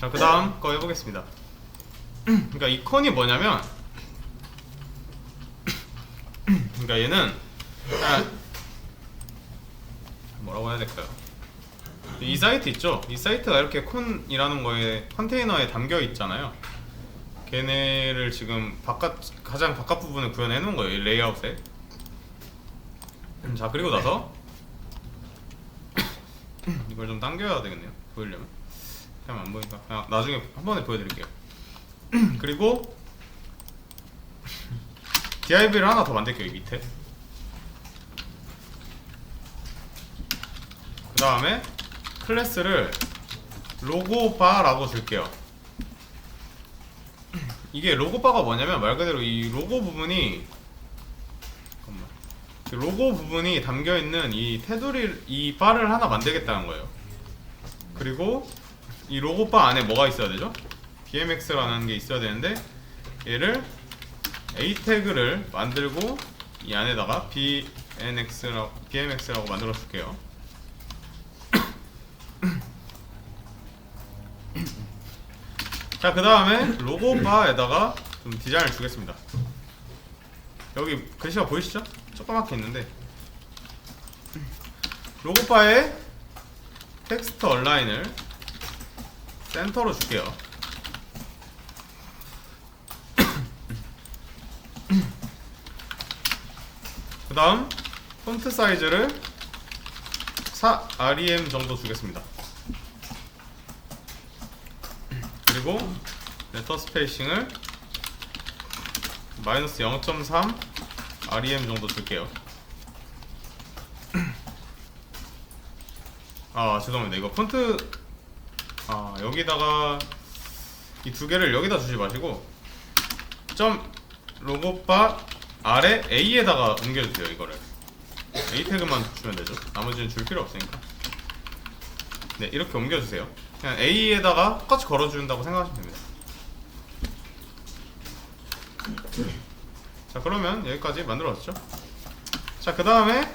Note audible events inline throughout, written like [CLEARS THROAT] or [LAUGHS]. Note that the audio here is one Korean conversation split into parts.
자, 그 다음 거 해보겠습니다. [CLEARS THROAT] 그러니까 이 콘이 뭐냐면, [CLEARS THROAT] 그러니까 얘는 뭐라고 해야 될까요? 이 사이트 있죠? 이 사이트가 이렇게 콘이라는 거에 컨테이너에 담겨 있잖아요. 걔네를 지금 바깥 가장 바깥 부분을 구현해 놓은 거예요. 이 레이아웃에. 음, 자 그리고 나서 [CLEARS THROAT] 이걸 좀 당겨야 되겠네요. 보이려면. 그냥 안 보니까 그냥 나중에 한 번에 보여드릴게요. [CLEARS THROAT] 그리고 [LAUGHS] DIV를 하나 더 만들게요. 이 밑에. 그 다음에 클래스를 로고바라고 줄게요. [CLEARS THROAT] 이게 로고바가 뭐냐면 말 그대로 이 로고 부분이 로고 부분이 담겨 있는 이 테두리 이 바를 하나 만들겠다는 거예요. 그리고 이 로고 바 안에 뭐가 있어야 되죠? BMX라는 게 있어야 되는데 얘를 A 태그를 만들고 이 안에다가 BNX라고 BMX라고 만들어 줄게요. 자, 그 다음에 로고 바에다가 좀 디자인을 주겠습니다. 여기 글씨가 보이시죠? 조그맣게 있는데 로고 바에 텍스트 얼라인을 센터로 줄게요. [COUGHS] 그 다음 폰트 사이즈를 4 REM 정도 주겠습니다. 그리고 레터 스페이싱을 마이너스 0.3 REM 정도 줄게요. [COUGHS] 아 죄송합니다. 이거 폰트 아 여기다가 이 두 개를 여기다 주지 마시고 점 로고바 아래 A에다가 옮겨주세요 이거를 A 태그만 주면 되죠. 나머지는 줄 필요 없으니까. 네 이렇게 옮겨주세요. 그냥 A에다가 똑같이 걸어준다고 생각하시면 됩니다. 자 그러면 여기까지 만들어졌죠? 자 그 다음에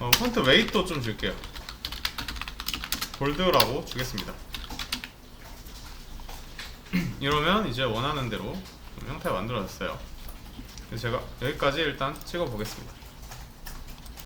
어, 폰트 웨이트도 좀 줄게요. 볼드라고 주겠습니다. 이러면 이제 원하는 대로 좀 형태가 만들어졌어요. 그래서 제가 여기까지 일단 찍어 보겠습니다.